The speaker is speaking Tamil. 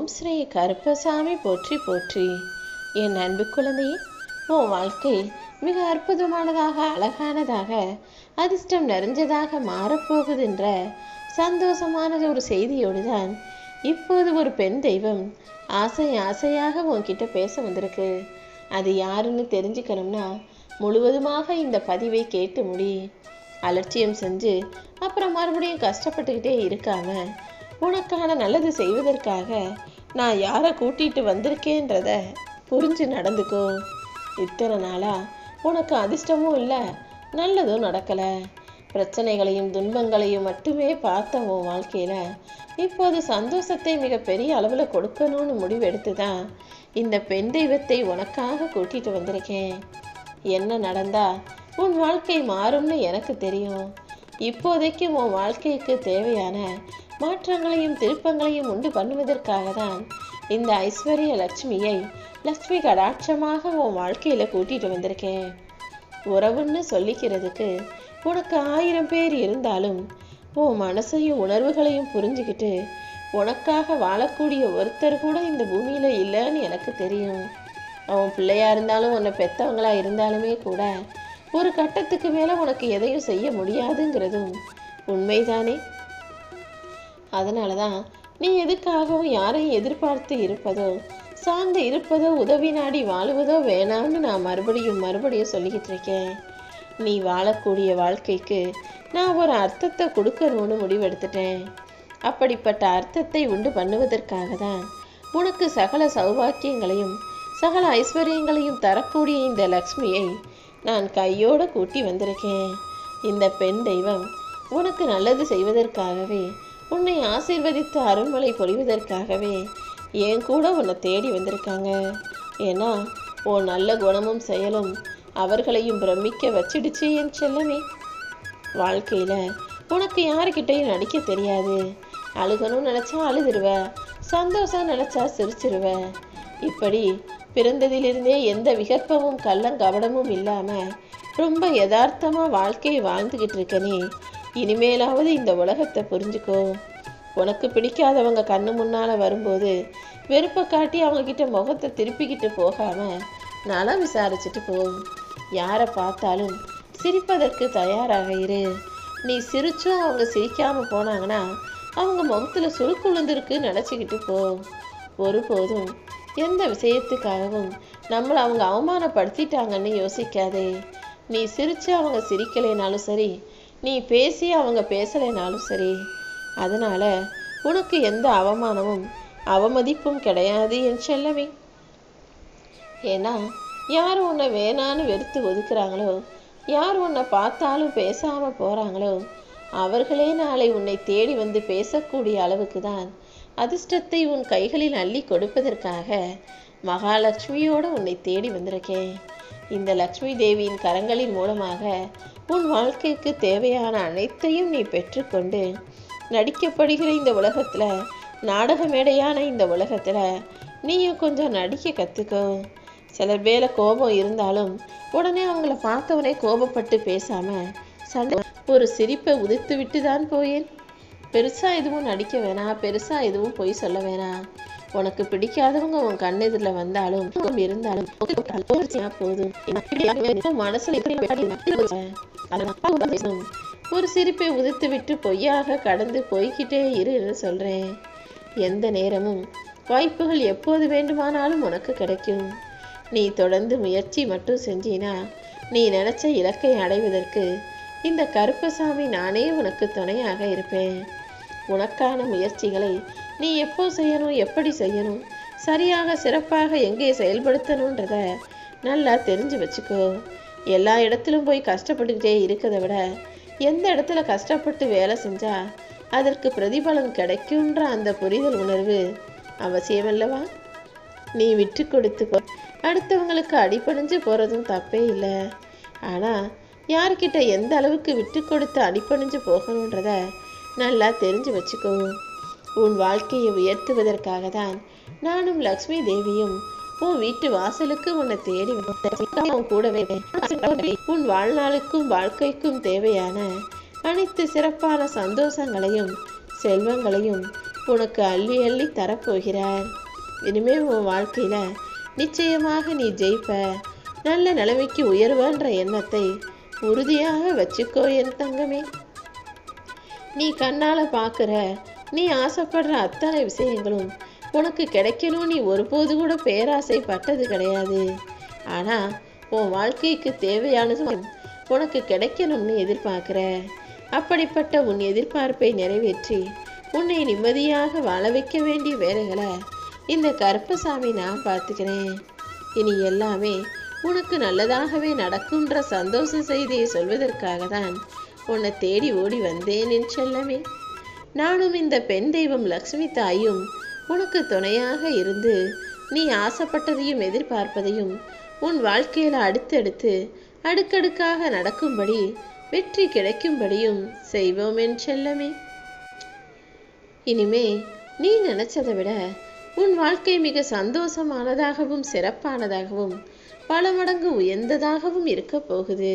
ஓம் ஸ்ரீ கருப்பசாமி போற்றி போற்றி. என் அன்பு குழந்தையே உன் வாழ்க்கை மிக அற்புதமானதாக அழகானதாக அதிர்ஷ்டம் நிறைஞ்சதாக மாறப்போகுதுன்ற சந்தோஷமானது ஒரு செய்தியோடு தான் இப்போது ஒரு பெண் தெய்வம் ஆசை ஆசையாக உன்கிட்ட பேச வந்திருக்கு. அது யாருன்னு தெரிஞ்சுக்கணும்னா முழுவதுமாக இந்த பதிவை கேட்டு முடி. அலட்சியம் செஞ்சு அப்புறம் மறுபடியும் கஷ்டப்பட்டுக்கிட்டே இருக்காமல் உனக்கான நல்லது செய்வதற்காக நான் யாரை கூட்டிகிட்டு வந்திருக்கேன்றத புரிஞ்சு நடந்துக்கோ. இத்தனை நாளாக உனக்கு அதிர்ஷ்டமும் இல்லை நல்லதும் நடக்கலை. பிரச்சனைகளையும் துன்பங்களையும் மட்டுமே பார்த்த உன் வாழ்க்கையில் இப்போது சந்தோஷத்தை மிக பெரிய அளவில் கொடுக்கணும்னு முடிவெடுத்து தான் இந்த பெண் தெய்வத்தை உனக்காக கூட்டிகிட்டு வந்திருக்கேன். என்ன நடந்தால் உன் வாழ்க்கை மாறும்னு எனக்கு தெரியும். இப்போதைக்கு உன் வாழ்க்கைக்கு தேவையான மாற்றங்களையும் திருப்பங்களையும் உண்டு பண்ணுவதற்காக தான் இந்த ஐஸ்வர்ய லட்சுமியை லட்சுமி கடாட்சமாக உன் வாழ்க்கையில் கூட்டிட்டு வந்திருக்கேன். உறவுன்னு சொல்லிக்கிறதுக்கு உனக்கு ஆயிரம் பேர் இருந்தாலும் உன் மனசையும் உணர்வுகளையும் புரிஞ்சுக்கிட்டு உனக்காக வாழக்கூடிய ஒருத்தர் கூட இந்த பூமியில் இல்லைன்னு எனக்கு தெரியும். அவன் பிள்ளையாக இருந்தாலும் உன்னை பெற்றவங்களாக இருந்தாலுமே கூட ஒரு கட்டத்துக்கு மேல உனக்கு எதையும் செய்ய முடியாதுங்கிறதும் உண்மைதானே? அதனால தான் நீ எதுக்காகவும் யாரையும் எதிர்பார்த்து இருப்பதோ சார்ந்து இருப்பதோ உதவி நாடி வாழுவதோ வேணாம்னு நான் மறுபடியும் மறுபடியும் சொல்லிக்கிட்டு இருக்கேன். நீ வாழக்கூடிய வாழ்க்கைக்கு நான் ஒரு அர்த்தத்தை கொடுக்கணும்னு முடிவெடுத்துட்டேன். அப்படிப்பட்ட அர்த்தத்தை உண்டு பண்ணுவதற்காக தான் உனக்கு சகல சௌபாக்கியங்களையும் சகல ஐஸ்வர்யங்களையும் தரக்கூடிய இந்த லக்ஷ்மியை நான் கையோடு கூட்டி வந்திருக்கேன். இந்த பெண் தெய்வம் உனக்கு நல்லது செய்வதற்காகவே உன்னை ஆசீர்வதித்து அருள்மலை பொழிவதற்காகவே என் கூட உன்னை தேடி வந்திருக்காங்க. ஏன்னா உன் நல்ல குணமும் செயலும் அவர்களையும் பிரமிக்க வச்சிடுச்சு என் செல்லமே. வாழ்க்கையில் உனக்கு யாருக்கிட்டையும் நடிக்க தெரியாது. அழுகணும்னு நினச்சா அழுதுருவ சந்தோஷம் நினச்சா சிரிச்சிருவ. இப்படி பிறந்ததிலிருந்தே எந்த விகற்பமும் கள்ளும் கவனமும் இல்லாமல் ரொம்ப யதார்த்தமாக வாழ்க்கையை வாழ்ந்துக்கிட்டு இருக்க நீ. இனிமேலாவது இந்த உலகத்தை புரிஞ்சுக்கோ. உனக்கு பிடிக்காதவங்க கண்ணு முன்னால் வரும்போது வெறுப்பை காட்டி அவங்கக்கிட்ட முகத்தை திருப்பிக்கிட்டு போகாமல் நலம் விசாரிச்சுட்டு போ. யாரை பார்த்தாலும் சிரிப்பதற்கு தயாராக இரு. நீ சிரிச்சும் அவங்க சிரிக்காமல் போனாங்கன்னா அவங்க முகத்தில் சுருக்கு விழுந்திருக்கு நினச்சிக்கிட்டு போ. ஒருபோதும் எந்த விஷயத்துக்காகவும் நம்மளை அவங்க அவமானப்படுத்திட்டாங்கன்னு யோசிக்காதே. நீ சிரித்து அவங்க சிரிக்கலைனாலும் சரி நீ பேசி அவங்க பேசலைனாலும் சரி அதனால் உனக்கு எந்த அவமானமும் அவமதிப்பும் கிடையாது என் செல்லவே ஏன்னா யார் உன்னை வேணான்னு வெறுத்து ஒதுக்குறாங்களோ யார் உன்னை பார்த்தாலும் பேசாமல் போகிறாங்களோ அவர்களே நாளை உன்னை தேடி வந்து பேசக்கூடிய அளவுக்கு தான் அதிர்ஷ்டத்தை உன் கைகளில் அள்ளி கொடுப்பதற்காக மகாலட்சுமியோடு உன்னை தேடி வந்திருக்கேன். இந்த லக்ஷ்மி தேவியின் கரங்களின் மூலமாக உன் வாழ்க்கைக்கு தேவையான அனைத்தையும் நீ பெற்றுக்கொண்டு நடிக்கப்படுகிற இந்த உலகத்துல நாடக மேடையான இந்த உலகத்துல நீயும் கொஞ்சம் நடிக்க கத்துக்கோ. சில பேர கோபம் இருந்தாலும் உடனே அவங்கள பார்த்தவனே கோபப்பட்டு பேசாம சண்டை ஒரு சிரிப்பை உதித்து விட்டு தான் போயேன். பெருசாக எதுவும் நடிக்க வேணாம் பெருசாக எதுவும் பொய் சொல்ல வேணாம். உனக்கு பிடிக்காதவங்க உன் கண்ணெதிரில் வந்தாலும் இருந்தாலும் போதும். மனசுல ஒரு சிரிப்பை உதித்து விட்டு பொய்யாக கடந்து போய்கிட்டே இருன்னு சொல்கிறேன் எந்த நேரமும் வாய்ப்புகள் எப்போது வேண்டுமானாலும் உனக்கு கிடைக்கும். நீ தொடர்ந்து முயற்சி மட்டும் செஞ்சினா நீ நினைச்ச இலக்கை அடைவதற்கு இந்த கருப்பசாமி நானே உனக்கு துணையாக இருப்பேன். உனக்கான முயற்சிகளை நீ எப்போ செய்யணும் எப்படி செய்யணும் சரியாக சிறப்பாக எங்கே செயல்படுத்தணுன்றத நல்லா தெரிஞ்சு வச்சுக்கோ. எல்லா இடத்திலும் போய் கஷ்டப்பட்டுக்கிட்டே இருக்கிறத விட எந்த இடத்துல கஷ்டப்பட்டு வேலை செஞ்சால் அதற்கு பிரதிபலன் கிடைக்குன்ற அந்த புரிதல் உணர்வு அவசியமல்லவா நீ விட்டு கொடுத்து அடுத்தவங்களுக்கு அடிப்பணிஞ்சு போகிறதும் தப்பே இல்லை. ஆனால் யார்கிட்ட எந்த அளவுக்கு விட்டு கொடுத்து அடிப்பணிஞ்சு போகணுன்றத நல்லா தெரிஞ்சு வச்சுக்கோ. உன் வாழ்க்கையை உயர்த்துவதற்காக தான் நானும் லக்ஷ்மி தேவியும் உன் வீட்டு வாசலுக்கு உன்னை தேடி வந்தேன். உன் கூடவே உன் வாழ்நாளுக்கும் வாழ்க்கைக்கும் தேவையான அனைத்து சிறப்பான சந்தோஷங்களையும் செல்வங்களையும் உனக்கு அள்ளி அள்ளி தரப்போகிறார். இனிமே உன் வாழ்க்கையில நிச்சயமாக நீ ஜெயிப்ப. நல்ல நிலைமைக்கு உயர்வன்ற எண்ணத்தை உறுதியாக வச்சுக்கோ என் தங்கமே. நீ கண்ணால் பார்க்குற நீ ஆசைப்படுற அத்தனை விஷயங்களும் உனக்கு கிடைக்கணும். நீ ஒருபோது கூட பேராசைப்பட்டது கிடையாது. ஆனால் உன் வாழ்க்கைக்கு தேவையானதும் உனக்கு கிடைக்கணும்னு எதிர்பார்க்குற. அப்படிப்பட்ட உன் எதிர்பார்ப்பை நிறைவேற்றி உன்னை நிம்மதியாக வாழ வைக்க வேண்டிய வேலைகளை இந்த கருப்பசாமி நான் பார்த்துக்கிறேன். இனி எல்லாமே உனக்கு நல்லதாகவே நடக்கும்ன்ற சந்தோஷ செய்தியை சொல்வதற்காக தான் உன்னை தேடி ஓடி வந்தேன் என் செல்லமே. நானும் இந்த பெண் தெய்வம் லக்ஷ்மி தாயும் உனக்கு துணையாக இருந்து நீ ஆசைப்பட்டதையும் எதிர்பார்ப்பதையும் உன் வாழ்க்கையில அடுத்தடுத்து அடுக்கடுக்காக நடக்கும்படி வெற்றி கிடைக்கும்படியும் செய்வோம் என் செல்லமே. இனிமே நீ நினைச்சதை விட உன் வாழ்க்கை மிக சந்தோஷமானதாகவும் சிறப்பானதாகவும் பல மடங்கு உயர்ந்ததாகவும் இருக்க போகுது.